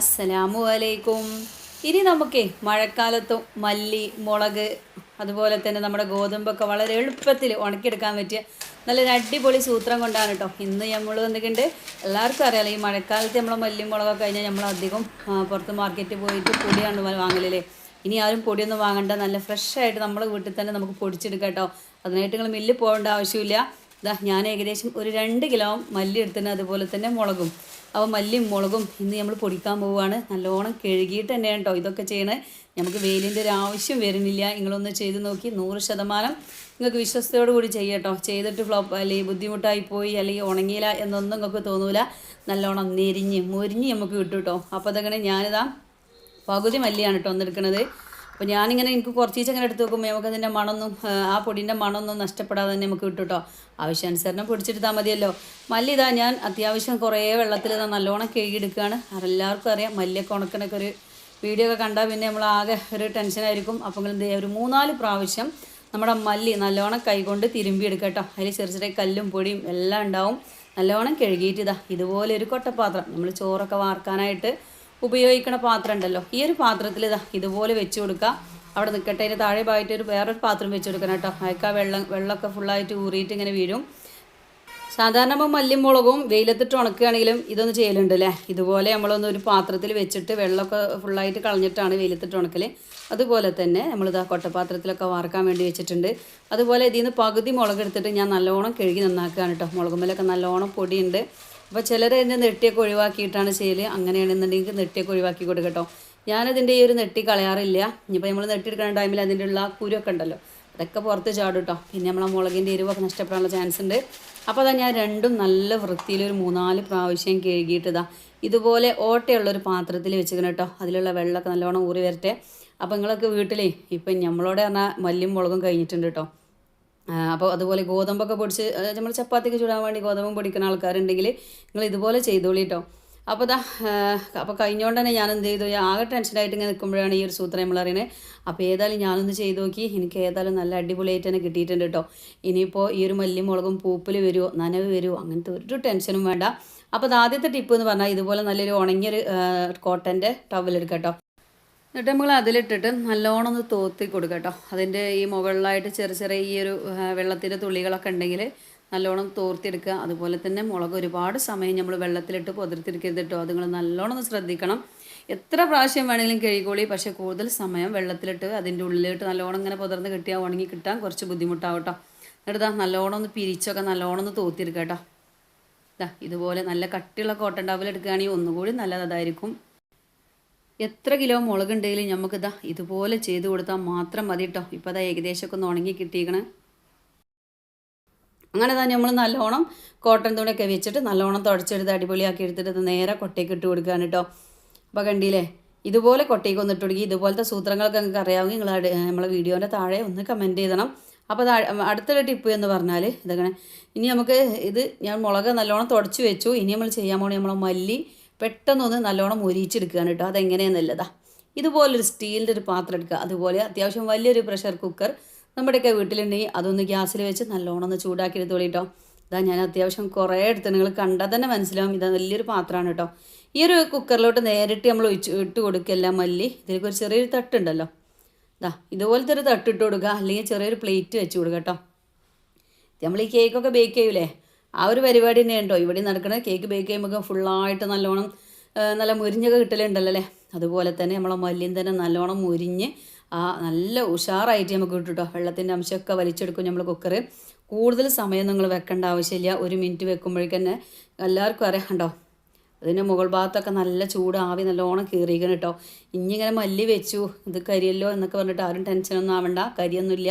അസ്സലാമു അലൈക്കും ഇനി നമുക്ക് മഴക്കാലത്തും മല്ലി മുളക് അതുപോലെ തന്നെ നമ്മുടെ ഗോതമ്പൊക്കെ വളരെ എളുപ്പത്തിൽ ഉണക്കിയെടുക്കാൻ പറ്റിയ നല്ലൊരു അടിപൊളി സൂത്രം കൊണ്ടാണ് കേട്ടോ ഇന്ന് നമ്മൾ വന്നിട്ടുണ്ട്. എല്ലാവർക്കും അറിയാലോ ഈ മഴക്കാലത്ത് നമ്മൾ മല്ലി മുളകൊക്കെ കഴിഞ്ഞാൽ നമ്മൾ അധികം പുറത്ത് മാർക്കറ്റിൽ പോയിട്ട് പൊടിയാണ് വാങ്ങലല്ലേ? ഇനി ആരും പൊടിയൊന്നും വാങ്ങണ്ട. നല്ല ഫ്രഷ് ആയിട്ട് നമ്മൾ വീട്ടിൽ തന്നെ നമുക്ക് പൊടിച്ചെടുക്കാം കേട്ടോ അതിനായിട്ട് നിങ്ങൾ മില്ലിൽ പോകേണ്ട ആവശ്യമില്ല. ഇതാ ഞാൻ ഏകദേശം ഒരു രണ്ട് കിലോ മല്ലി എടുത്തിന് അതുപോലെ തന്നെ മുളകും. അപ്പോൾ മല്ലിയും മുളകും ഇന്ന് നമ്മൾ പൊടിക്കാൻ പോവുകയാണ്. നല്ലോണം കഴുകിയിട്ട് തന്നെയാണ് കേട്ടോ ഇതൊക്കെ ചെയ്യണേ. നമുക്ക് വെയിലിന്റെ ഒരു ആവശ്യം വരുന്നില്ല. നിങ്ങളൊന്ന് ചെയ്ത് നോക്കി നൂറ് ശതമാനം നിങ്ങൾക്ക് വിശ്വസ്തയോട് കൂടി ചെയ്യട്ടോ ചെയ്തിട്ട് ഫ്ലോപ്പ് അല്ലെങ്കിൽ ബുദ്ധിമുട്ടായി പോയി അല്ലെങ്കിൽ ഉണങ്ങിയില്ല എന്നൊന്നും നിങ്ങൾക്ക് തോന്നൂല. നല്ലോണം നെരിഞ്ഞ് മുരിഞ്ഞ് നമുക്ക് കിട്ടും കേട്ടോ. അപ്പോൾ അതങ്ങനെ ഞാനിതാ പകുതി മല്ലിയാണ് കേട്ടോ ഒന്നെടുക്കണത് അപ്പോൾ ഞാനിങ്ങനെ എനിക്ക് കുറച്ച് ദിവസം ഇങ്ങനെ എടുത്ത് നോക്കുമ്പോൾ നമുക്ക് അതിന്റെ മണമൊന്നും ആ, പൊടിന്റെ മണമൊന്നും നഷ്ടപ്പെടാതെ തന്നെ നമുക്ക് കിട്ടും കേട്ടോ ആവശ്യാനുസരണം പൊടിച്ചെടുത്താൽ മതിയല്ലോ. മല്ലി ഇതാ ഞാൻ അത്യാവശ്യം കുറേ വെള്ളത്തിൽ ഇതാ നല്ലോണം കഴുകിയെടുക്കുകയാണ് എല്ലാവർക്കും അറിയാം. മല്ലിയൊക്കെ ഉണക്കണൊക്കെ ഒരു വീഡിയോ ഒക്കെ കണ്ടാൽ പിന്നെ നമ്മൾ ആകെ ഒരു ടെൻഷനായിരിക്കും അപ്പോൾ എന്ത് ചെയ്യുക ഒരു മൂന്നാൽ പ്രാവശ്യം നമ്മുടെ മല്ലി നല്ലോണം കൈകൊണ്ട് തിരുമ്പി എടുക്കുക കേട്ടോ. അതിൽ ചെറിയ ചെറിയ കല്ലും പൊടിയും എല്ലാം ഉണ്ടാവും. നല്ലോണം കഴുകിയിട്ട് ഇതാ ഇതുപോലെ ഒരു കൊട്ടപ്പാത്രം. നമ്മൾ ചോറൊക്കെ വാർക്കാനായിട്ട് ഉപയോഗിക്കണ പാത്രം ഉണ്ടല്ലോ. ഈ ഒരു പാത്രത്തിൽ ഇതാ ഇതുപോലെ വെച്ച് കൊടുക്കുക അവിടെ നിൽക്കട്ടെ അതിന് താഴെ ഭാഗമായിട്ട് ഒരു വേറൊരു പാത്രം വെച്ച് കൊടുക്കണം കേട്ടോ. അയക്കാ വെള്ളം വെള്ളമൊക്കെ ഫുള്ളായിട്ട് ഊറിയിട്ട് ഇങ്ങനെ വീഴും. സാധാരണ നമ്മൾ മല്ലിയും മുളകും വെയിലത്തിട്ട് ഉണക്കുകയാണെങ്കിലും ഇതൊന്ന് ചെയ്യലുണ്ട് അല്ലേ? ഇതുപോലെ നമ്മളൊന്ന് ഒരു പാത്രത്തിൽ വെച്ചിട്ട് വെള്ളമൊക്കെ ഫുള്ളായിട്ട് കളഞ്ഞിട്ടാണ് വെയിലത്തിട്ട് ഉണക്കൽ അതുപോലെ തന്നെ നമ്മളിതാ കൊട്ടപാത്രത്തിലൊക്കെ വാർക്കാൻ വേണ്ടി വെച്ചിട്ടുണ്ട്. അതുപോലെ ഇതിൽ നിന്ന് പകുതി മുളക് എടുത്തിട്ട് ഞാൻ നല്ലോണം കഴുകി നന്നാക്കുകയാണ് കേട്ടോ. മുളകുമ്മലൊക്കെ നല്ലോണം പൊടിയുണ്ട്. അപ്പോൾ ചിലർ അതിന്റെ നെട്ടിയൊക്കെ ഒഴിവാക്കിയിട്ടാണ് ചെയ്യൽ അങ്ങനെയാണെന്നുണ്ടെങ്കിൽ നെട്ടിയൊക്കെ ഒഴിവാക്കി കൊടുക്കട്ടോ ഞാനതിന്റെ ഈ ഒരു നെട്ടി കളയാറില്ല. ഇനിയിപ്പോൾ നമ്മൾ നെട്ടിയെടുക്കുന്ന ടൈമിൽ അതിന്റെ ഉള്ള കുരുവൊക്കെ ഉണ്ടല്ലോ. അതൊക്കെ പുറത്ത് ചാടും കേട്ടോ പിന്നെ നമ്മളെ മുളകിന്റെ എരിവൊക്കെ നഷ്ടപ്പെടാനുള്ള ചാൻസ് ഉണ്ട്. അപ്പോൾ അതാ ഞാൻ രണ്ടും നല്ല വൃത്തിയിൽ ഒരു മൂന്നാൽ പ്രാവശ്യം കഴുകിയിട്ട് ഇതാ ഇതുപോലെ ഓട്ടയുള്ളൊരു പാത്രത്തിൽ വെച്ചിരിക്കണം കേട്ടോ അതിലുള്ള വെള്ളമൊക്കെ നല്ലോണം ഊറി വരട്ടെ. അപ്പോൾ നിങ്ങളൊക്കെ വീട്ടിലേ ഇപ്പം നമ്മളോട് പറഞ്ഞാൽ മല്ലിയും മുളകും കഴിഞ്ഞിട്ടുണ്ട് കേട്ടോ അപ്പോൾ അതുപോലെ ഗോതമ്പൊക്കെ പൊടിച്ച് നമ്മൾ ചപ്പാത്തിക്ക് ചൂടാൻ വേണ്ടി ഗോതമ്പും പൊടിക്കുന്ന ആൾക്കാരുണ്ടെങ്കിൽ നിങ്ങൾ ഇതുപോലെ ചെയ്തോളി കേട്ടോ അപ്പോൾ ഇതാ അപ്പോൾ കഴിഞ്ഞുകൊണ്ട് തന്നെ ഞാൻ എന്ത് ചെയ്തു ആകെ ടെൻഷനായിട്ട് ഇങ്ങനെ നിൽക്കുമ്പോഴാണ് ഈ ഒരു സൂത്രം നമ്മൾ അറിയണേ. അപ്പോൾ ഏതായാലും ഞാനൊന്ന് ചെയ്ത് നോക്കി. എനിക്ക് ഏതായാലും നല്ല അടിപൊളിയായിട്ട് തന്നെ കിട്ടിയിട്ടുണ്ട് കേട്ടോ ഇനിയിപ്പോൾ ഈ ഒരു മല്ലി മുളകും പൂപ്പിൽ വരുമോ നനവ് വരുമോ അങ്ങനത്തെ ഒരു ടെൻഷനും വേണ്ട. അപ്പോൾ അത് ആദ്യത്തെ ടിപ്പ് എന്ന് പറഞ്ഞാൽ ഇതുപോലെ നല്ലൊരു ഉണങ്ങിയൊരു കോട്ടന്റെ ടവലെടുക്കാം കേട്ടോ എന്നിട്ട് നമ്മൾ അതിലിട്ടിട്ട് നല്ലോണം ഒന്ന് തോത്തി കൊടുക്കുക കേട്ടോ. അതിന്റെ ഈ മുകളിലായിട്ട് ചെറിയ ചെറിയ ഈ ഒരു വെള്ളത്തിന്റെ തുള്ളികളൊക്കെ ഉണ്ടെങ്കിൽ നല്ലോണം തോർത്തിയെടുക്കുക. അതുപോലെ തന്നെ മുളക് ഒരുപാട് സമയം നമ്മൾ വെള്ളത്തിലിട്ട് പൊതിർത്തിരിക്കരുത് കേട്ടോ. നല്ലോണം ഒന്ന് ശ്രദ്ധിക്കണം. എത്ര പ്രാവശ്യം വേണമെങ്കിലും കഴുകിക്കോളി. പക്ഷേ കൂടുതൽ സമയം വെള്ളത്തിലിട്ട് അതിന്റെ ഉള്ളിലിട്ട് നല്ലോണം ഇങ്ങനെ പുതിർന്ന് കിട്ടിയാൽ ഉണങ്ങി കിട്ടാൻ കുറച്ച് ബുദ്ധിമുട്ടാവും കേട്ടോ. എന്നിട്ട് നല്ലോണം ഒന്ന് പിരിച്ചൊക്കെ നല്ലോണം ഒന്ന് തോത്തിയെടുക്കുക കേട്ടോ. ഇതുപോലെ നല്ല കട്ടിയുള്ള കോട്ടൺ ടവൽ എടുക്കുകയാണെങ്കിൽ ഒന്നുകൂടി നല്ലതായിരിക്കും. എത്ര കിലോ മുളകുണ്ടെങ്കിലും ഉണ്ടെങ്കിലും നമുക്കിതാ ഇതുപോലെ ചെയ്ത് കൊടുത്താൽ മാത്രം മതി കേട്ടോ ഇപ്പോൾ അതാ ഏകദേശമൊക്കെ ഒന്ന് ഉണങ്ങി കിട്ടിയേക്കണ് അങ്ങനെ തന്നെ നമ്മൾ നല്ലോണം കോട്ടൺ തുണിയൊക്കെ വെച്ചിട്ട് നല്ലോണം തുടച്ചെടുത്ത് അടിപൊളിയാക്കി എടുത്തിട്ട് നേരെ കൊട്ടയ്ക്ക് ഇട്ട് കൊടുക്കുകയാണ് കേട്ടോ അപ്പോൾ കണ്ടില്ലേ ഇതുപോലെ കൊട്ടയ്ക്ക് ഒന്ന് ഇട്ട് കൊടുക്കുക ഇതുപോലത്തെ സൂത്രങ്ങളൊക്കെ നിങ്ങൾക്ക് അറിയാമെങ്കിൽ നിങ്ങൾ നമ്മളെ വീഡിയോന്റെ താഴെ ഒന്ന് കമന്റ് ചെയ്തണം. അപ്പോൾ അടുത്തൊരു ടിപ്പ് എന്ന് പറഞ്ഞാൽ ഇതങ്ങനെ ഇനി നമുക്ക് ഇത് ഞാൻ മുളക് നല്ലോണം തുടച്ച് വെച്ചു. ഇനി നമ്മൾ ചെയ്യാൻ പോകണേ നമ്മളെ മല്ലി പെട്ടെന്നൊന്ന് നല്ലോണം മുരിച്ചെടുക്കുകയാണ് കേട്ടോ. അതെങ്ങനെയെന്നുള്ളതാ. ഇതുപോലൊരു സ്റ്റീലിന്റെ ഒരു പാത്രം എടുക്കുക. അതുപോലെ അത്യാവശ്യം വലിയൊരു പ്രഷർ കുക്കർ നമ്മുടെയൊക്കെ വീട്ടിലുണ്ടെങ്കിൽ അതൊന്ന് ഗ്യാസിൽ വെച്ച് നല്ലോണം ഒന്ന് ചൂടാക്കി എടുത്തോളി കേട്ടോ. ഇതാ ഞാൻ അത്യാവശ്യം കുറേ എടുത്ത് നിങ്ങൾ കണ്ടാൽ തന്നെ മനസ്സിലാവും ഇതാ വലിയൊരു പാത്രമാണ് കേട്ടോ. ഈ ഒരു കുക്കറിലോട്ട് നേരിട്ട് നമ്മൾ ഒഴിച്ച് ഇട്ട് കൊടുക്കല്ല മല്ലി. ഇതിലേക്ക് ഒരു ചെറിയൊരു തട്ടുണ്ടല്ലോ. ഇതാ ഇതുപോലത്തെ ഒരു തട്ടിട്ട് കൊടുക്കുക. അല്ലെങ്കിൽ ചെറിയൊരു പ്ലേറ്റ് വെച്ച് കൊടുക്കുക കേട്ടോ. നമ്മൾ ഈ കേക്കൊക്കെ ബേക്ക് ചെയ്യൂലേ? ആ ഒരു പരിപാടി തന്നെ ഉണ്ടോ? ഇവിടെ നടക്കുന്നത് കേക്ക് ബേക്ക് ചെയ്യുമ്പോൾ ഫുള്ളായിട്ട് നല്ലോണം നല്ല മുരിഞ്ഞൊക്കെ കിട്ടലുണ്ടല്ലോ അല്ലേ? അതുപോലെ തന്നെ നമ്മളെ മല്ലിയും തന്നെ നല്ലോണം മുരിഞ്ഞ് ആ നല്ല ഉഷാറായിട്ട് നമുക്ക് കിട്ടും കേട്ടോ വെള്ളത്തിന്റെ അംശമൊക്കെ വലിച്ചെടുക്കും നമ്മൾ കുക്കർ കൂടുതൽ സമയം നിങ്ങൾ വെക്കേണ്ട ആവശ്യമില്ല. ഒരു മിനിറ്റ് വെക്കുമ്പോഴേക്ക് തന്നെ എല്ലാവർക്കും അറിയാം കണ്ടോ? അതിന്റെ മുകൾ ഭാഗത്തൊക്കെ നല്ല ചൂട് ആവി നല്ലോണം കീറിയിരിക്കണം കേട്ടോ ഇനി ഇങ്ങനെ മല്ലി വെച്ചു ഇത് കരിയല്ലോ എന്നൊക്കെ പറഞ്ഞിട്ട് ആരും ടെൻഷനൊന്നും ആവണ്ട. കരിയൊന്നുമില്ല.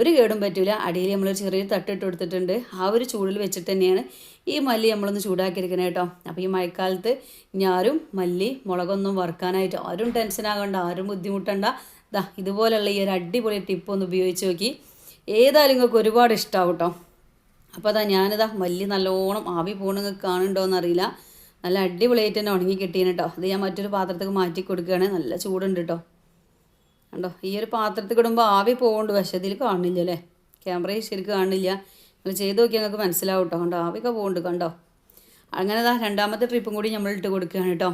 ഒരു കേടും പറ്റില്ല അടിയിൽ നമ്മൾ ചെറിയ തട്ടിട്ട് കൊടുത്തിട്ടുണ്ട്. ആ ഒരു ചൂടിൽ വെച്ചിട്ട് തന്നെയാണ് ഈ മല്ലി നമ്മളൊന്ന് ചൂടാക്കിയിരിക്കണേ കേട്ടോ. അപ്പോൾ ഈ മഴക്കാലത്ത് ഞാരും മല്ലി മുളകൊന്നും വറുക്കാനായിട്ട് ആരും ടെൻഷൻ ആകണ്ട ആരും ബുദ്ധിമുട്ടണ്ട. ദാ ഇതുപോലെയുള്ള ഈ ഒരു അടിപൊളി ടിപ്പ് ഒന്ന് ഉപയോഗിച്ച് നോക്കി. ഏതായാലും നിങ്ങൾക്ക് ഒരുപാട് ഇഷ്ടമാവും കേട്ടോ. അപ്പോൾ അതാ ഞാനിതാ മല്ലി നല്ലോണം ആവി പോകണമെങ്കിൽ നിങ്ങൾക്ക് കാണുന്നുണ്ടോയെന്ന് അറിയില്ല. നല്ല അടിപൊളിയായിട്ട് തന്നെ ഉണങ്ങി കിട്ടിയാണ് കേട്ടോ. അത് ഞാൻ മറ്റൊരു പാത്രത്തേക്ക് മാറ്റി കൊടുക്കുകയാണ്. നല്ല ചൂടുണ്ട് കേട്ടോ. കണ്ടോ ഈ ഒരു പാത്രത്തിൽ ഇടുമ്പോൾ ആവി പോകുന്നുണ്ട് പക്ഷേ ഇതിൽ കാണില്ല അല്ലേ ക്യാമറയിൽ ശരിക്കും കാണില്ല നിങ്ങൾ ചെയ്ത് നോക്കിയാൽ നിങ്ങൾക്ക് മനസ്സിലാവും കേട്ടോ കണ്ടോ ആവിയൊക്കെ പോകുന്നുണ്ട് കണ്ടോ? അങ്ങനെ ദാ രണ്ടാമത്തെ ട്രിപ്പും കൂടി നമ്മൾ ഇട്ട് കൊടുക്കുകയാണ് കേട്ടോ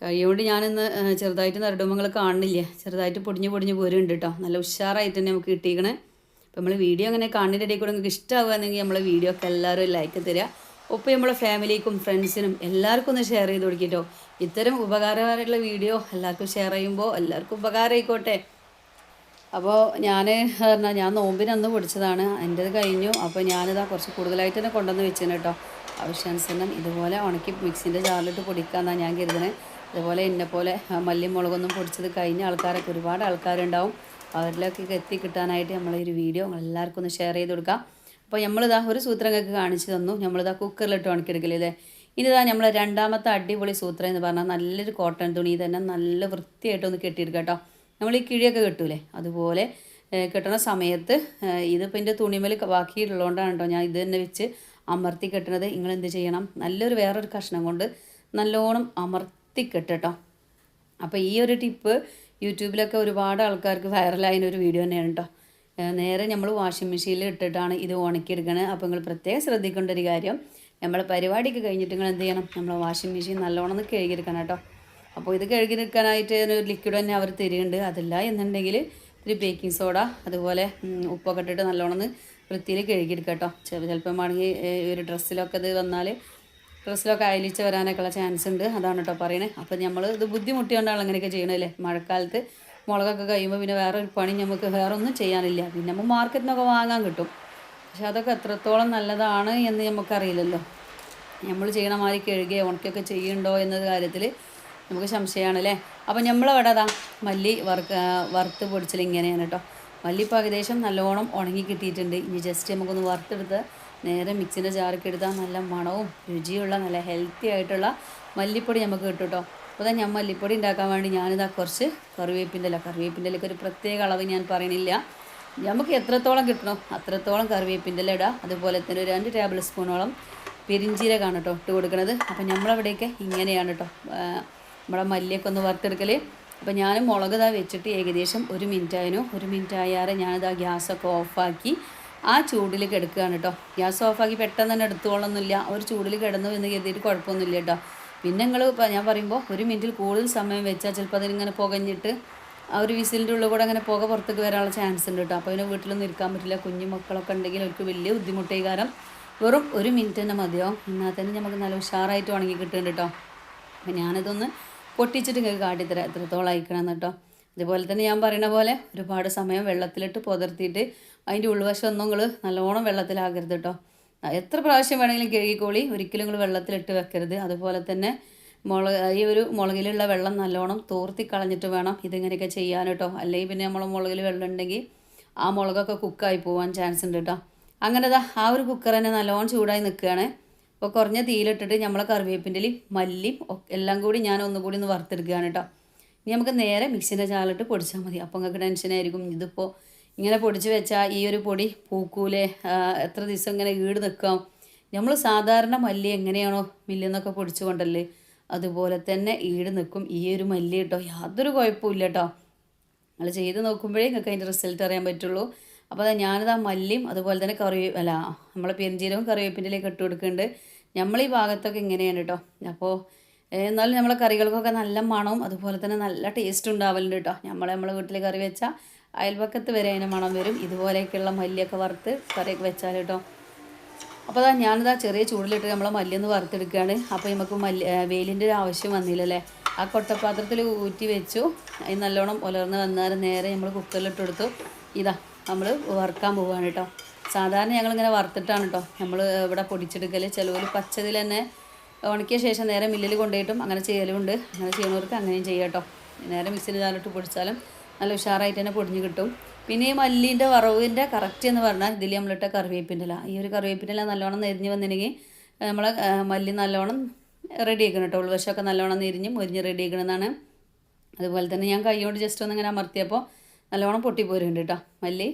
കഴിയുകൊണ്ട് ഞാനിന്ന് ചെറുതായിട്ട് നരടുമ്പോൾ കാണുന്നില്ല? ചെറുതായിട്ട് പൊടിഞ്ഞ് പൊടിഞ്ഞ് പോരുന്നുണ്ട് കേട്ടോ നല്ല ഉഷാറായിട്ട് തന്നെ നമുക്ക് കിട്ടിയിരിക്കണേ. അപ്പോൾ നമ്മൾ വീഡിയോ അങ്ങനെ കാണുന്നതിന്റെ ഇടയിൽ കൂടെ നിങ്ങൾക്ക് ഇഷ്ടമാകുകയാണെങ്കിൽ നമ്മളെ വീഡിയോ ഒക്കെ എല്ലാവരും ലൈക്ക് തരിക. ഒപ്പം നമ്മളെ ഫാമിലിക്കും ഫ്രണ്ട്സിനും എല്ലാവർക്കും ഒന്ന് ഷെയർ ചെയ്ത് കൊടുക്കിട്ടോ. ഇത്തരം ഉപകാരമായിട്ടുള്ള വീഡിയോ എല്ലാവർക്കും ഷെയർ ചെയ്യുമ്പോൾ എല്ലാവർക്കും ഉപകാരമായിക്കോട്ടെ. അപ്പോൾ ഞാൻ പറഞ്ഞാൽ ഞാൻ നോമ്പിന് അന്ന് പൊടിച്ചതാണ്. എന്റേത് കഴിഞ്ഞു. അപ്പോൾ ഞാനിതാ കുറച്ച് കൂടുതലായിട്ട് തന്നെ കൊണ്ടുവന്ന് വെച്ചിന് കേട്ടോ. ആവശ്യാനുസരണം ഇതുപോലെ ഉണക്കി മിക്സിന്റെ ജാറിലിട്ട് പൊടിക്കാമെന്നാണ് ഞാൻ കരുതുന്നത് അതുപോലെ എന്നെപ്പോലെ മല്ലി മുളകൊന്നും പൊടിച്ചത് കഴിഞ്ഞ ആൾക്കാരൊക്കെ ഒരുപാട് ആൾക്കാരുണ്ടാവും. അവരിലൊക്കെ എത്തി കിട്ടാനായിട്ട് നമ്മളെ ഒരു വീഡിയോ എല്ലാവർക്കും ഒന്ന് ഷെയർ ചെയ്ത് കൊടുക്കാം. അപ്പോൾ നമ്മളിതാ ഒരു സൂത്രം കേൾക്ക് കാണിച്ചു തന്നു. നമ്മളിതാ കുക്കറിലിട്ട് ഉണക്കിയെടുക്കലേ ഇനിതാ നമ്മളെ രണ്ടാമത്തെ അടിപൊളി സൂത്രം എന്ന് പറഞ്ഞാൽ നല്ലൊരു കോട്ടൺ തുണി തന്നെ നല്ല വൃത്തിയായിട്ട് ഒന്ന് കെട്ടിയെടുക്കുക കേട്ടോ നമ്മൾ ഈ കിഴിയൊക്കെ കെട്ടൂലേ? അതുപോലെ കെട്ടണ സമയത്ത് ഇതിപ്പോൾ എന്റെ തുണിമേൽ ബാക്കിയിട്ടുള്ളതുകൊണ്ടാണ് കേട്ടോ ഞാൻ ഇത് തന്നെ വെച്ച് അമർത്തി കെട്ടണത്. നിങ്ങൾ എന്ത് ചെയ്യണം? നല്ലൊരു വേറൊരു കഷ്ണം കൊണ്ട് നല്ലോണം അമർത്തി കെട്ടട്ടോ അപ്പോൾ ഈ ഒരു ടിപ്പ് യൂട്യൂബിലൊക്കെ ഒരുപാട് ആൾക്കാർക്ക് വൈറലായതിനൊരു വീഡിയോ തന്നെയാണ് കേട്ടോ നേരെ നമ്മൾ വാഷിംഗ് മെഷീനിൽ ഇട്ടിട്ടാണ് ഇത് ഉണക്കിയെടുക്കണത് അപ്പോൾ നിങ്ങൾ പ്രത്യേകം ശ്രദ്ധിക്കേണ്ട ഒരു കാര്യം നമ്മളെ പരിപാടിക്ക് കഴിഞ്ഞിട്ട് നിങ്ങൾ എന്ത് ചെയ്യണം? നമ്മൾ വാഷിംഗ് മെഷീൻ നല്ലോണം ഒന്ന് കഴുകിയെടുക്കണം കേട്ടോ. അപ്പോൾ ഇത് കഴുകിയെടുക്കാനായിട്ട് ഒരു ലിക്വിഡ് തന്നെ അവർ തരുന്നുണ്ട് അതല്ല എന്നുണ്ടെങ്കിൽ ഒരു ബേക്കിംഗ് സോഡ അതുപോലെ ഉപ്പൊക്കെ ഇട്ടിട്ട് നല്ലോണം വൃത്തിയിൽ കഴുകിയെടുക്കുക കേട്ടോ. ചിലപ്പം ആണെങ്കിൽ ഒരു ഡ്രസ്സിലൊക്കെ ഇത് വന്നാൽ ഡ്രസ്സിലൊക്കെ അയലിച്ച് വരാനൊക്കെയുള്ള ചാൻസ് ഉണ്ട്. അതാണ് കേട്ടോ പറയണേ. അപ്പം നമ്മൾ ഇത് ബുദ്ധിമുട്ടിയോണ്ടാണ് അങ്ങനെയൊക്കെ ചെയ്യണല്ലേ മഴക്കാലത്ത് മുളകൊക്കെ കഴിയുമ്പോൾ പിന്നെ വേറെ ഒരു പണി നമുക്ക് വേറെ ഒന്നും ചെയ്യാനില്ല. പിന്നെ നമ്മൾ മാർക്കറ്റിൽ നിന്നൊക്കെ വാങ്ങാൻ കിട്ടും. പക്ഷെ അതൊക്കെ എത്രത്തോളം നല്ലതാണ് എന്ന് നമുക്കറിയില്ലല്ലോ നമ്മൾ ചെയ്യണ മാതിരി കഴുകുകയോ ഉണക്കൊക്കെ ചെയ്യുന്നുണ്ടോ എന്ന കാര്യത്തിൽ നമുക്ക് സംശയമാണ് അല്ലേ അപ്പം നമ്മളവിടെ അതാ മല്ലി വറുക്ക വറുത്ത് പൊടിച്ചൽ ഇങ്ങനെയാണ് കേട്ടോ മല്ലി ഇപ്പോൾ ഏകദേശം നല്ലോണം ഉണങ്ങി കിട്ടിയിട്ടുണ്ട്. ഇനി ജസ്റ്റ് നമുക്കൊന്ന് വറുത്തെടുത്ത് നേരെ മിക്സിന്റെ ജാറൊക്കെ എടുത്താൽ നല്ല മണവും രുചിയുള്ള നല്ല ഹെൽത്തി ആയിട്ടുള്ള മല്ലിപ്പൊടി നമുക്ക് കിട്ടും കേട്ടോ അപ്പോൾ ഞാൻ മല്ലിപ്പൊടി ഉണ്ടാക്കാൻ വേണ്ടി ഞാനിതാ കുറച്ച് കറിവേപ്പിന്റെ ഇല കറിവേപ്പിന്റെ ഇലയ്ക്ക് ഒരു പ്രത്യേക അളവ് ഞാൻ പറയണില്ല നമുക്ക് എത്രത്തോളം കിട്ടണോ അത്രത്തോളം കറിവേപ്പിന്റെ ഇല ഇടുക അതുപോലെ തന്നെ ഒരു രണ്ട് ടേബിൾ സ്പൂണോളം പെരിഞ്ചീരകമാണ് കേട്ടോ ഇട്ട് കൊടുക്കുന്നത് അപ്പം നമ്മളവിടെയൊക്കെ ഇങ്ങനെയാണ് കേട്ടോ നമ്മുടെ മല്ലിയൊക്കെ ഒന്ന് വറുത്തെടുക്കൽ അപ്പം ഞാൻ മുളക് ഇതാ വെച്ചിട്ട് ഏകദേശം ഒരു മിനിറ്റ് ആയിരുന്നു ഒരു മിനിറ്റ് ആയാറെ ഞാനിതാ ഗ്യാസൊക്കെ ഓഫാക്കി ആ ചൂടിൽ കിടക്കുകയാണ് കേട്ടോ ഗ്യാസ് ഓഫാക്കി പെട്ടെന്ന് തന്നെ എടുത്തോളൊന്നുമില്ല ഒരു ചൂടിൽ കിടന്നു എന്ന് കരുതിയിട്ട് കുഴപ്പമൊന്നുമില്ല കേട്ടോ പിന്നെ നിങ്ങൾ ഞാൻ പറയുമ്പോൾ ഒരു മിനിറ്റിൽ കൂടുതൽ സമയം വെച്ചാൽ ചിലപ്പോൾ അതിനിങ്ങനെ പുകഞ്ഞിട്ട് ആ ഒരു വിസിലിന്റെ ഉള്ളിൽ കൂടെ അങ്ങനെ പുക പുറത്തേക്ക് വരാനുള്ള ചാൻസ് ഉണ്ട് കേട്ടോ അപ്പോൾ പിന്നെ വീട്ടിലൊന്നും ഇരിക്കാൻ പറ്റില്ല. കുഞ്ഞു മക്കളൊക്കെ ഉണ്ടെങ്കിൽ അവർക്ക് വലിയ ബുദ്ധിമുട്ടേ കാരണം വെറും ഒരു മിനിറ്റ് തന്നെ മതിയാവും എന്നാൽ തന്നെ നമുക്ക് നല്ല ഉഷാറായിട്ട് ഉണങ്ങി കിട്ടുന്നുണ്ട് കേട്ടോ അപ്പം ഞാനിതൊന്ന് പൊട്ടിച്ചിട്ട് നിങ്ങൾക്ക് കാട്ടിത്തരാം. എത്രത്തോളം അയക്കണം കേട്ടോ അതുപോലെ തന്നെ ഞാൻ പറയുന്ന പോലെ ഒരുപാട് സമയം വെള്ളത്തിലിട്ട് പുതർത്തിയിട്ട് അതിന്റെ ഉൾവശം ഒന്നും നിങ്ങൾ നല്ലോണം വെള്ളത്തിലാകരുത് കേട്ടോ എത്ര പ്രാവശ്യം വേണമെങ്കിലും കഴുകിക്കോളി. ഒരിക്കലും നിങ്ങൾ വെള്ളത്തിലിട്ട് വെക്കരുത്. അതുപോലെ തന്നെ മുളക് ഈ ഒരു മുളകിലുള്ള വെള്ളം നല്ലോണം തോർത്തി കളഞ്ഞിട്ട് വേണം ഇതിങ്ങനെയൊക്കെ ചെയ്യാൻ കേട്ടോ. അല്ലെങ്കിൽ പിന്നെ നമ്മൾ മുളകിൽ വെള്ളം ഉണ്ടെങ്കിൽ ആ മുളകൊക്കെ കുക്കായി പോകാൻ ചാൻസ് ഉണ്ട് കേട്ടോ. അങ്ങനെ ദാ ആ ഒരു കുക്കർ തന്നെ നല്ലോണം ചൂടായി നിൽക്കുകയാണ്. അപ്പോൾ കുറഞ്ഞ തീയിലിട്ടിട്ട് നമ്മളെ കറിവേപ്പിന്റെ മല്ലിയും മല്ലി എല്ലാം കൂടി ഞാൻ ഒന്നുകൂടി ഒന്ന് വറുത്തെടുക്കുകയാണ് കേട്ടോ. ഇനി നമുക്ക് നേരെ മിക്സിന്റെ ചാലിട്ട് പൊടിച്ചാൽ മതി. അപ്പോൾ നിങ്ങൾക്ക് ടെൻഷനായിരിക്കും ഇതിപ്പോൾ ഇങ്ങനെ പൊടിച്ച് വെച്ചാൽ ഈ ഒരു പൊടി പൂക്കൂലെ? എത്ര ദിവസം ഇങ്ങനെ ഈട് നിൽക്കാം നമ്മൾ സാധാരണ മല്ലി എങ്ങനെയാണോ മില്ലെന്നൊക്കെ പൊടിച്ചു കൊണ്ടല്ലേ അതുപോലെ തന്നെ ഈട് നിൽക്കും ഈ ഒരു മല്ലി കേട്ടോ യാതൊരു കുഴപ്പമില്ല കേട്ടോ നിങ്ങൾ ചെയ്ത് നോക്കുമ്പോഴേ നിങ്ങൾക്ക് അതിന്റെ റിസൾട്ട് അറിയാൻ പറ്റുള്ളൂ. അപ്പോൾ ഞാനിത് ആ മല്ലിയും അതുപോലെ തന്നെ കറി അല്ല നമ്മളെ പെരിഞ്ചീരവും കറിവേപ്പിന്റെലേക്ക് ഇട്ട് കൊടുക്കുന്നുണ്ട് നമ്മൾ ഈ ഭാഗത്തൊക്കെ ഇങ്ങനെയാണ് കേട്ടോ അപ്പോൾ എന്നാലും നമ്മളെ കറികൾക്കൊക്കെ നല്ല മണവും അതുപോലെ തന്നെ നല്ല ടേസ്റ്റ് ഉണ്ടാവലുണ്ട് കേട്ടോ നമ്മൾ നമ്മളെ വീട്ടിൽ കറി വെച്ചാൽ അയൽപക്കത്ത് വരെ അതിന് മണം വരും. ഇതുപോലെയൊക്കെയുള്ള മല്ലിയൊക്കെ വറുത്ത് കറിയൊക്കെ വെച്ചാൽ കേട്ടോ. അപ്പോൾ അതാ ഞാനിതാ ചെറിയ ചൂടിലിട്ട് നമ്മളെ മല്ലിയൊന്ന് വറുത്തെടുക്കുകയാണ്. അപ്പോൾ നമുക്ക് മല്ലി വെയിലിന്റെ ഒരു ആവശ്യം വന്നില്ലല്ലേ? ആ കൊട്ടപ്പാത്രത്തിൽ ഊറ്റി വെച്ചു. അത് നല്ലോണം ഉലർന്ന് വന്നേരം നേരെ നമ്മൾ കുക്കറിലിട്ട് കൊടുത്തു. ഇതാ നമ്മൾ വറുക്കാൻ പോവുകയാണ് കേട്ടോ. സാധാരണ ഞങ്ങളിങ്ങനെ വറുത്തിട്ടാണ് കേട്ടോ. നമ്മൾ ഇവിടെ പൊടിച്ചെടുക്കൽ. ചിലവർ പച്ചതിൽ തന്നെ ഉണക്കിയ ശേഷം നേരെ മില്ലിൽ കൊണ്ടുപോയിട്ടും അങ്ങനെ ചെയ്യലുമുണ്ട്. അങ്ങനെ ചെയ്യുന്നവർക്ക് അങ്ങനെയും ചെയ്യാം കേട്ടോ. നേരെ മിക്സിന്റെ ചാലിട്ട് പൊടിച്ചാലും നല്ല ഉഷാറായിട്ട് തന്നെ പൊടിഞ്ഞ് കിട്ടും. പിന്നെ ഈ മല്ലീന്റെ വറവിന്റെ കറക്റ്റ് എന്ന് പറഞ്ഞാൽ ഇതിൽ നമ്മളിട്ട കറിവേപ്പിന്റെ ഇല ഈ ഒരു കറിവേപ്പിന്റെ ഇല നല്ലോണം നെരിഞ്ഞ് വന്നിരുന്നെങ്കിൽ നമ്മൾ മല്ലി നല്ലോണം റെഡി ആക്കണം കേട്ടോ ഉൾവശമൊക്കെ നല്ലോണം നെരിഞ്ഞ് മുരിഞ്ഞ് റെഡി ആക്കണമെന്നാണ് അതുപോലെ തന്നെ ഞാൻ കൈ കൊണ്ട് ജസ്റ്റ് ഒന്ന് ഇങ്ങനെ അമർത്തിയപ്പോൾ നല്ലോണം പൊട്ടിപ്പോരുന്നുണ്ട് കേട്ടോ മല്ലി.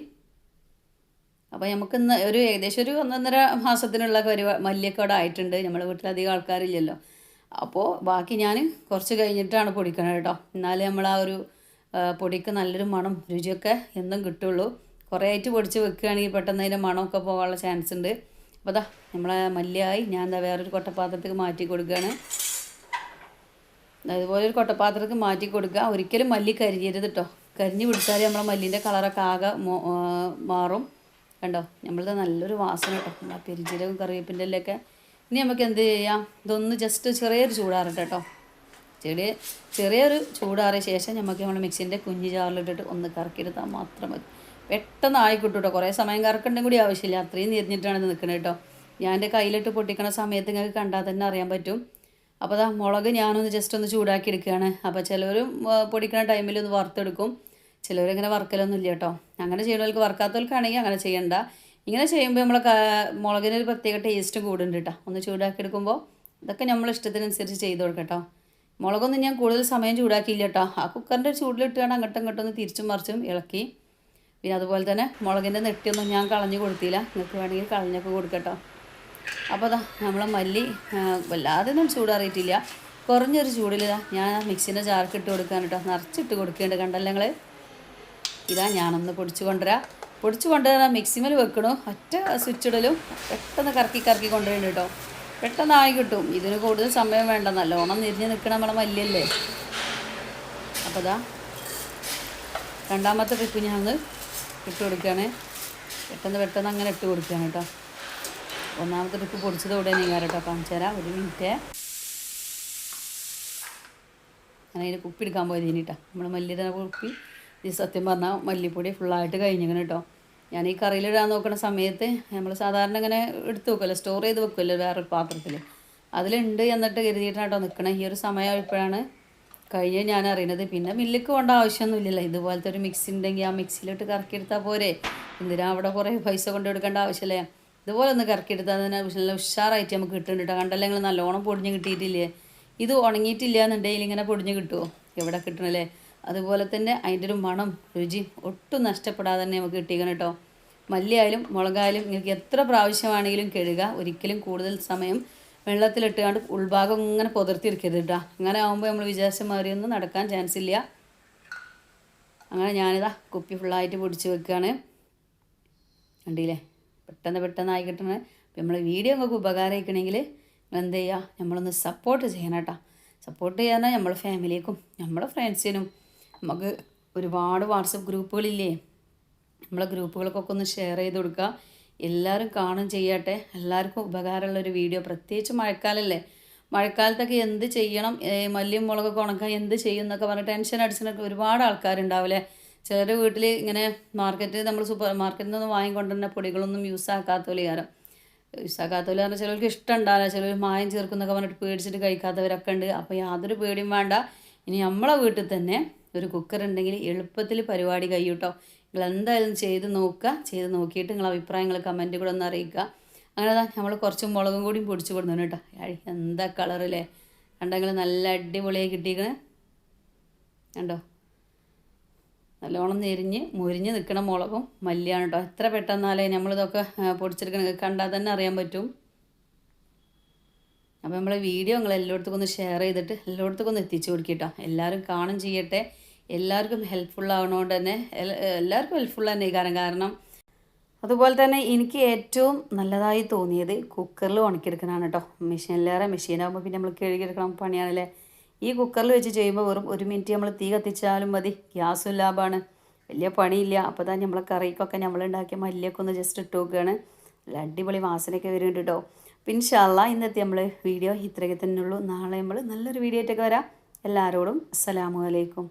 അപ്പോൾ നമുക്ക് ഇന്ന് ഒരു ഏകദേശം ഒരു ഒന്നൊന്നര മാസത്തിനുള്ള ഒരു മല്ലിയൊക്കെ അവിടെ ആയിട്ടുണ്ട്. നമ്മുടെ വീട്ടിൽ അധികം ആൾക്കാരില്ലല്ലോ. അപ്പോൾ ബാക്കി ഞാൻ കുറച്ച് കഴിഞ്ഞിട്ടാണ് പൊടിക്കണത് കേട്ടോ എന്നാലേ നമ്മൾ ആ ഒരു പൊടിക്ക് നല്ലൊരു മണം രുചിയൊക്കെ എന്നും കിട്ടുള്ളൂ. കുറേ ആയിട്ട് പൊടിച്ച് വെക്കുകയാണെങ്കിൽ പെട്ടെന്ന് അതിന്റെ മണമൊക്കെ പോകാനുള്ള ചാൻസ് ഉണ്ട്. അപ്പോൾ അതാ നമ്മളെ മല്ലിയായി ഞാൻ എന്താ വേറൊരു കൊട്ടപ്പാത്രത്തേക്ക് മാറ്റി കൊടുക്കുകയാണ്. അതുപോലെ ഒരു കൊട്ടപ്പാത്രത്തേക്ക് മാറ്റി കൊടുക്കുക. ഒരിക്കലും മല്ലി കരിയരുത് കേട്ടോ കരിഞ്ഞ് പിടിച്ചാൽ നമ്മളെ മല്ലിന്റെ കളറൊക്കെ ആകെ മാറും. കണ്ടോ? നമ്മളത് നല്ലൊരു വാസന കേട്ടോ നമ്മളെ പെരിഞ്ചീരകം കറിവേപ്പിന്റെ എല്ലൊക്കെ ഇനി നമുക്ക് എന്ത് ചെയ്യാം? ഇതൊന്ന് ജസ്റ്റ് ചെറിയൊരു ചൂടാറട്ടെ കേട്ടോ ചെറിയ ചെറിയൊരു ചൂടാറിയ ശേഷം നമുക്ക് നമ്മൾ മിക്സിന്റെ കുഞ്ഞു ജാറിലിട്ടിട്ട് ഒന്ന് കറക്കിയെടുത്താൽ മാത്രം മതി. പെട്ടെന്ന് ആയി കേട്ടോ കുറേ സമയം കറക്കണ്ടെങ്കിൽ കൂടി ആവശ്യമില്ല അത്രയും നിറഞ്ഞിട്ടാണ് ഇത് നിൽക്കുന്നത് കേട്ടോ ഞാൻ എന്റെ കയ്യിലിട്ട് പൊട്ടിക്കണ സമയത്ത് നിങ്ങൾക്ക് കണ്ടാൽ തന്നെ അറിയാൻ പറ്റും. അപ്പോൾ അതാ മുളക് ഞാനൊന്ന് ജസ്റ്റ് ഒന്ന് ചൂടാക്കി എടുക്കുകയാണ് അപ്പോൾ ചിലവരും ആ, പൊടിക്കണ ടൈമിൽ ഒന്ന് വറുത്തെടുക്കും. ചിലവരിങ്ങനെ വറുക്കലൊന്നും ഇല്ല കേട്ടോ അങ്ങനെ ചെയ്യണവർക്ക് വറുക്കാത്തവർക്കാണെങ്കിൽ അങ്ങനെ ചെയ്യണ്ട. ഇങ്ങനെ ചെയ്യുമ്പോൾ നമ്മളെ ക- മുളകിനൊരു പ്രത്യേക ടേസ്റ്റ് കൂടുന്നുണ്ട് കേട്ടോ ഒന്ന് ചൂടാക്കി എടുക്കുമ്പോൾ ഇതൊക്കെ നമ്മൾ ഇഷ്ടത്തിനനുസരിച്ച് ചെയ്ത് കൊടുക്കാം കേട്ടോ മുളകൊന്നും ഞാൻ കൂടുതൽ സമയം ചൂടാക്കിയില്ല കേട്ടോ ആ കുക്കറിന്റെ ചൂടിലിട്ടാണ് അങ്ങോട്ടും ഇങ്ങോട്ടും ഒന്ന് തിരിച്ചും മറിച്ചും ഇളക്കി. പിന്നെ അതുപോലെ തന്നെ മുളകിന്റെ നെട്ടിയൊന്നും ഞാൻ കളഞ്ഞു കൊടുത്തില്ല. നിങ്ങൾക്ക് വേണമെങ്കിൽ കളഞ്ഞൊക്കെ കൊടുക്കട്ടോ. അപ്പോൾ അതാ നമ്മളെ മല്ലി വല്ലാതെ ഒന്നും ചൂടാറിയിട്ടില്ല. കുറഞ്ഞൊരു ചൂടിൽ ഞാൻ മിക്സിന്റെ ജാർക്ക് ഇട്ട് കൊടുക്കാൻ കേട്ടോ. നിറച്ചിട്ട് കൊടുക്കേണ്ട കണ്ടല്ലോ നിങ്ങൾ ഇതാ ഞാനൊന്ന് പൊടിച്ച് കൊണ്ടുവരാം. പൊടിച്ച് കൊണ്ടുവരാൻ മിക്സിമൽ വെക്കണു. ഒറ്റ സ്വിച്ച് ഇടലും പെട്ടെന്ന് കറക്കി കറക്കി കൊണ്ടുവരുന്നുണ്ട് കേട്ടോ. പെട്ടെന്ന് ആയി കിട്ടും. ഇതിന് കൂടുതൽ സമയം വേണ്ട. നല്ലോണം നിരിഞ്ഞ് നിൽക്കണ നമ്മളെ മല്ലിയല്ലേ? അപ്പോൾ ഇതാ രണ്ടാമത്തെ പിപ്പ് ഞാൻ ഇട്ട് കൊടുക്കുകയാണ്. പെട്ടെന്ന് പെട്ടെന്ന് അങ്ങനെ ഇട്ട് കൊടുക്കുകയാണ് കേട്ടോ. ഒന്നാമത്തെ ട്രിപ്പ് പൊടിച്ചത് ഇവിടെ നീങ്ങാറ് കേട്ടോ. കാണിച്ചു തരാം. ഒരു മിനിറ്റ് അങ്ങനെ അതിന് കുപ്പി എടുക്കാൻ പോയത് ഇനിട്ടാ നമ്മൾ മല്ലിയുടെ കുപ്പി. ഈ സത്യം പറഞ്ഞാൽ മല്ലിപ്പൊടി ഫുള്ളായിട്ട് കഴിഞ്ഞിങ്ങനെ കേട്ടോ. ഞാൻ ഈ കറിയിലിടാൻ നോക്കുന്ന സമയത്ത് നമ്മൾ സാധാരണ ഇങ്ങനെ എടുത്ത് വെക്കുമല്ലോ സ്റ്റോർ ചെയ്ത് വെക്കുമല്ലോ വേറൊരു പാത്രത്തിൽ അതിലുണ്ട് എന്നിട്ട് കരുതിയിട്ടാണ് കേട്ടോ നിൽക്കണേ ഈ ഒരു സമയം ഇപ്പോഴാണ് കഴിഞ്ഞ് ഞാൻ അറിയണത്. പിന്നെ മില്ലിക്ക് പോകേണ്ട ആവശ്യമൊന്നുമില്ലല്ലോ ഇതുപോലത്തെ ഒരു മിക്സി ഉണ്ടെങ്കിൽ ആ മിക്സിയിലിട്ട് കറക്കിയെടുത്താൽ പോരെ. എന്തിനാ അവിടെ കുറേ പൈസ കൊണ്ട് കൊടുക്കേണ്ട ആവശ്യമില്ലേ? ഇതുപോലെ ഒന്ന് കറക്കിയെടുത്താൽ തന്നെ നല്ല ഉഷാറായിട്ട് നമുക്ക് കിട്ടുന്നുണ്ട് കേട്ടോ. കണ്ടല്ലേ നിങ്ങൾ നല്ലോണം പൊടിഞ്ഞ് കിട്ടിയിട്ടില്ലേ? ഇത് ഉണങ്ങിയിട്ടില്ല എന്നുണ്ടെങ്കിൽ ഇങ്ങനെ പൊടിഞ്ഞ് കിട്ടുമോ എവിടെ കിട്ടണല്ലേ? അതുപോലെ തന്നെ അതിന്റെ ഒരു മണം രുചി ഒട്ടും നഷ്ടപ്പെടാതെ തന്നെ നമുക്ക് കിട്ടിക്കണം കേട്ടോ. മല്ലിയായാലും മുളകായാലും നിങ്ങൾക്ക് എത്ര പ്രാവശ്യമാണെങ്കിലും കഴുകുക. ഒരിക്കലും കൂടുതൽ സമയം വെള്ളത്തിലിട്ടുകൊണ്ട് ഉൾഭാഗം ഇങ്ങനെ പുതിർത്തിരിക്കരുത് കേട്ടോ. അങ്ങനെ ആകുമ്പോൾ നമ്മൾ വിചാരിച്ച മാതിരിയൊന്നും നടക്കാൻ ചാൻസ് ഇല്ല. അങ്ങനെ ഞാനിതാ കുപ്പി ഫുള്ളായിട്ട് പൊടിച്ച് വെക്കുകയാണ്. കണ്ടില്ലേ? പെട്ടെന്ന് പെട്ടെന്ന് ആയി കിട്ടണേ നമ്മൾ വീഡിയോ നിങ്ങൾക്ക് ഉപകാരമായിക്കണമെങ്കിൽ എന്ത് ചെയ്യുക? നമ്മളൊന്ന് സപ്പോർട്ട് ചെയ്യണം കേട്ടോ. സപ്പോർട്ട് ചെയ്യാൻ നമ്മളെ ഫാമിലിക്കും നമ്മളെ ഫ്രണ്ട്സിനും നമുക്ക് ഒരുപാട് വാട്സപ്പ് ഗ്രൂപ്പുകളില്ലേ? നമ്മളെ ഗ്രൂപ്പുകൾക്കൊക്കെ ഒന്ന് ഷെയർ ചെയ്ത് കൊടുക്കുക. എല്ലാവരും കാണും ചെയ്യട്ടെ. എല്ലാവർക്കും ഉപകാരമുള്ള ഒരു വീഡിയോ പ്രത്യേകിച്ച് മഴക്കാലല്ലേ. മഴക്കാലത്തൊക്കെ എന്ത് ചെയ്യണം? മല്ലിയും മുളകൊക്കെ ഉണക്കാൻ എന്ത് ചെയ്യും എന്നൊക്കെ പറഞ്ഞ് ടെൻഷൻ അടിച്ചിട്ടൊക്കെ ഒരുപാട് ആൾക്കാരുണ്ടാവില്ലേ? ചിലരുടെ വീട്ടിൽ ഇങ്ങനെ മാർക്കറ്റിൽ നമ്മൾ സൂപ്പർ മാർക്കറ്റിൽ നിന്ന് വാങ്ങിക്കൊണ്ടുവരുന്ന പൊടികളൊന്നും യൂസ് ആക്കാത്തവര് കാരണം യൂസ് ആക്കാത്തവര് പറഞ്ഞാൽ ചിലർക്ക് ഇഷ്ടം ഉണ്ടാവില്ല ചിലർ മായം ചേർക്കുന്നൊക്കെ പറഞ്ഞിട്ട് പേടിച്ചിട്ട് കഴിക്കാത്തവരൊക്കെ ഉണ്ട്. അപ്പോൾ യാതൊരു പേടിയും വേണ്ട. ഇനി നമ്മളെ വീട്ടിൽ തന്നെ ഒരു കുക്കർ ഉണ്ടെങ്കിൽ എളുപ്പത്തിൽ പരിപാടി കഴിയൂട്ടോ. നിങ്ങൾ എന്തായാലും ചെയ്ത് നോക്കുക. ചെയ്ത് നോക്കിയിട്ട് നിങ്ങൾ അഭിപ്രായങ്ങൾ കമന്റ് കൂടെ ഒന്ന് അറിയിക്കുക. അങ്ങനെ നമ്മൾ കുറച്ച് മുളകും കൂടിയും പൊടിച്ച് കൊടുക്കണം കേട്ടോ. എന്താ കളറല്ലേ കണ്ടെങ്കിൽ നല്ല അടിപൊളിയായി കിട്ടിയിരിക്കണേ കണ്ടോ? നല്ലോണം നെരിഞ്ഞ് മുരിഞ്ഞ് നിൽക്കണ മുളകും മല്ലിയാണ് കേട്ടോ. എത്ര പെട്ടെന്നാലേ നമ്മളിതൊക്കെ പൊടിച്ചെടുക്കണ കണ്ടാൽ തന്നെ അറിയാൻ പറ്റും. അപ്പോൾ നമ്മൾ വീഡിയോ നിങ്ങൾ എല്ലായിടത്തും ഒന്ന് ഷെയർ ചെയ്തിട്ട് എല്ലായിടത്തും ഒന്ന് എത്തിച്ചു കൊടുക്കിട്ടോ എല്ലാവരും കാണും ചെയ്യട്ടെ. എല്ലാവർക്കും ഹെൽപ്ഫുൾ ആവണോണ്ട് തന്നെ എല്ലാവർക്കും ഹെൽപ്ഫുൾ തന്നെ കാരണം കാരണം അതുപോലെ തന്നെ എനിക്ക് ഏറ്റവും നല്ലതായി തോന്നിയത് കുക്കറിൽ ഉണക്കിയെടുക്കണതാണ് കേട്ടോ മെഷീനിലേറെ മെഷീനാകുമ്പോൾ പിന്നെ നമ്മൾ കഴുകിയെടുക്കണം പണിയാണല്ലേ? ഈ കുക്കറിൽ വെച്ച് ചെയ്യുമ്പോൾ വെറും ഒരു മിനിറ്റ് നമ്മൾ തീ കത്തിച്ചാലും മതി. ഗ്യാസും ലാഭമാണ് വലിയ പണിയില്ല. അപ്പോൾ തന്നെ നമ്മളെ കറിക്കൊക്കെ നമ്മൾ ഉണ്ടാക്കിയ മല്ലിയൊക്കെ ഒന്ന് ജസ്റ്റ് ഇട്ട് നോക്കുകയാണ് നല്ല അടിപൊളി വാസനയൊക്കെ വരുന്നുണ്ട് കേട്ടോ പിന്നെ ഇൻഷാല്ല ഇന്നത്തെ നമ്മൾ വീഡിയോ ഇത്രയൊക്കെ തന്നെയുള്ളൂ നാളെ നമ്മൾ നല്ലൊരു വീഡിയോ ആയിട്ടൊക്കെ വരാം. എല്ലാവരോടും അസ്സലാമു അലൈക്കും.